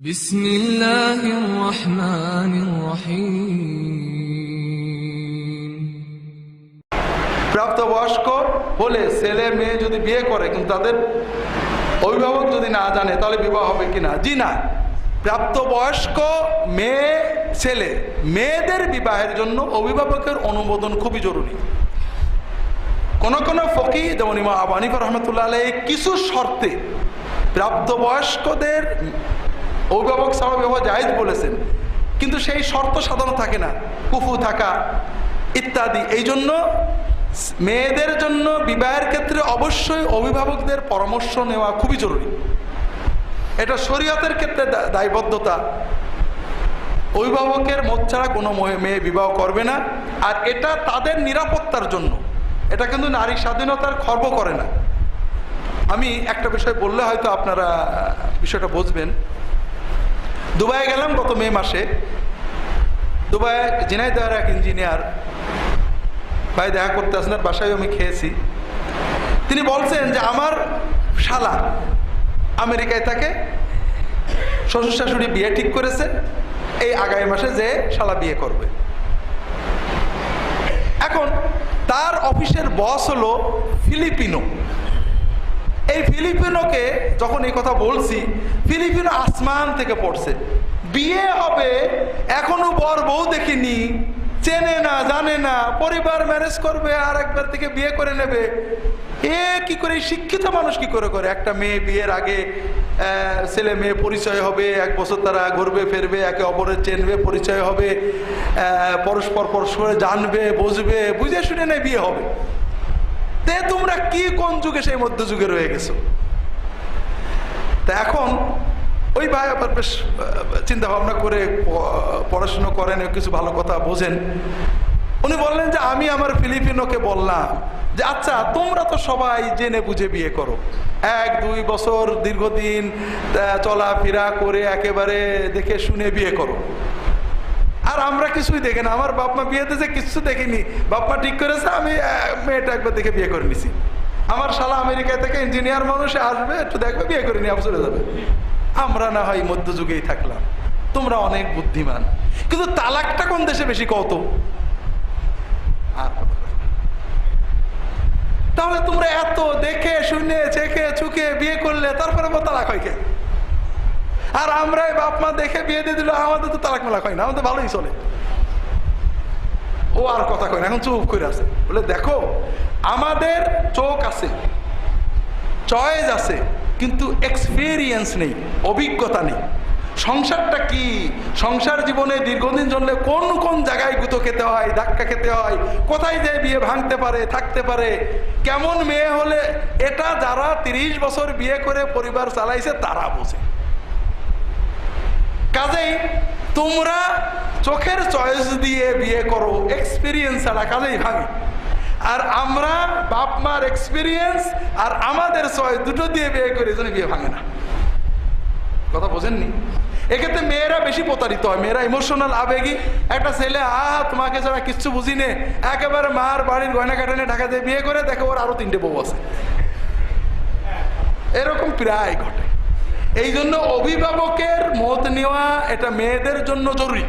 بسم الله الرحمن الرحيم প্রাপ্তবয়স্ক হলে ছেলে মেয়ে যদি বিয়ে করে কিন্তু তাদের অভিভাবক যদি না জানে তাহলে বিবাহ হবে কিনা জি না প্রাপ্তবয়স্ক মেয়ে ছেলে মেয়েদের বিবাহের জন্য অভিভাবকের অনুমোদন খুবই জরুরি কোন কোন ফকি যেমন ইমা আবু হানিফা রহমতুল্লাহ আলাই কিছু শর্তে প্রাপ্তবয়স্কদের অভিভাবক ছাড়া বিবাহ জায়েজ বলেছেন। কিন্তু সেই শর্ত সাধারণ থাকে না। কুফু থাকা, ইত্যাদি। এই জন্য মেয়েদের জন্য বিবাহের ক্ষেত্রে অবশ্যই অভিভাবকদের পরামর্শ নেওয়া খুবই জরুরি। এটা শরীয়তের ক্ষেত্রে দায়বদ্ধতা। অভিভাবকের মত ছাড়া কোনো মেয়ে বিবাহ করবে না। আর এটা তাদের নিরাপত্তার জন্য। এটা কিন্তু নারী স্বাধীনতার খর্ব করে না। আমি একটা বিষয় বললে হয়তো আপনারা বিষয়টা বুঝবেন। দুবাই গেলাম গত মে মাসে। দুবাই ঝিনাইদহের এক ইঞ্জিনিয়ার ভাই দেখা করতে আসেন, আর বাসায় আমি খেয়েছি। তিনি বলছেন যে, আমার শালা আমেরিকায় থাকে, শ্বশুর শাশুড়ি বিয়ে ঠিক করেছে, এই আগামী মাসে যে শালা বিয়ে করবে। এখন তার অফিসের বস হলো ফিলিপিনো। ফিলিপিনোকে যখন এই কথা বলছি, ফিলিপিনো আসমান থেকে পড়ছে। বিয়ে হবে, এখনও বর বউ দেখিনি, চেনে না, জানে না, পরিবার ম্যানেজ করবে, আর একবার থেকে বিয়ে করে নেবে। এ কি করে শিক্ষিত মানুষ কি করে করে? একটা মেয়ে বিয়ের আগে ছেলে মেয়ে পরিচয় হবে, এক বছর তারা ঘুরবে, ফেরবে, একে অপরের চেনবে, পরিচয় হবে পরস্পর পরস্পর জানবে, বুঝবে, বুঝে শুনে নেয় বিয়ে হবে। তে তোমরা কি কোন যুগে সেই মধ্যযুগে রয়ে গেছো? তা এখন ওই ভাই আবার বেশ চিন্তা ভাবনা করে পড়াশুনো করেন, কিছু ভালো কথা বোঝেন। উনি বললেন যে, আমি আমার ফিলিপিনোকে বললাম যে আচ্ছা তোমরা তো সবাই জেনে বুঝে বিয়ে করো। এক, দুই বছর দীর্ঘদিন চলাফেরা করে একেবারে দেখে শুনে বিয়ে করো। আর আমরা কিছুই দেখি না। আমার বাপ মা বিয়ে দিয়েছে কিছু দেখিনি, বাপ মা ঠিক করেছে, আমি মেয়েটা একবার দেখে বিয়ে করে নিছি। আমার শালা আমেরিকা থেকে ইঞ্জিনিয়ার মানুষ আসবে, একটু দেখবে, বিয়ে করে নিয়ে চলে যাবে। আমরা না হয় মধ্যযুগেই থাকলাম। তোমরা অনেক বুদ্ধিমান। কিন্তু তালাকটা কোন দেশে বেশি কত? আর তাহলে তোমরা এত দেখে, শুনে, চেখে, চুকে বিয়ে করলে তারপরে তালাক হয় কে? আর আমরাই বাপ মা দেখে বিয়ে দিয়ে দিল, আমাদের তো তালাক মেলাক হয় না, আমাদের ভালোই চলে। ও আর কথা কয় না, এখন চুপ করে আছে। বলে, দেখো, আমাদের চোখ আছে, চয়েস আছে, কিন্তু এক্সপিরিয়েন্স নেই, অভিজ্ঞতা নেই। সংসারটা কি? সংসার জীবনে দীর্ঘদিন চললে কোন কোন জায়গায় গুঁতো খেতে হয়, ধাক্কা খেতে হয়, কোথায় যে বিয়ে ভাঙতে পারে, থাকতে পারে, কেমন মেয়ে হলে এটা যারা তিরিশ বছর বিয়ে করে পরিবার চালাইছে, তারা বোঝে। কাজেই তোমরা চোখের চয়েস দিয়ে বিয়ে করো এক্সপিরিয়েন্স ছাড়া কাজেই ভাঙে। আর আমরা বাপ মার এক্সপিরিয়েন্স আর আমাদের চয়েস দুটো দিয়ে বিয়ে করি, এজন্য বিয়ে ভাঙে না। কথা বোঝেননি? এক্ষেত্রে মেয়েরা বেশি প্রতারিত হয়, মেয়েরা ইমোশনাল আবেগী। একটা ছেলে, আহ, তোমাকে ছাড়া কিচ্ছু বুঝি নে। একেবারে মার বাড়ির গয়না কাটানে ঢাকা দিয়ে বিয়ে করে, দেখো ওর আরও তিনটে বউ আছে। এরকম প্রায় ঘটে। এই জন্য অভিভাবকের মত নেওয়া এটা মেয়েদের জন্য জরুরি।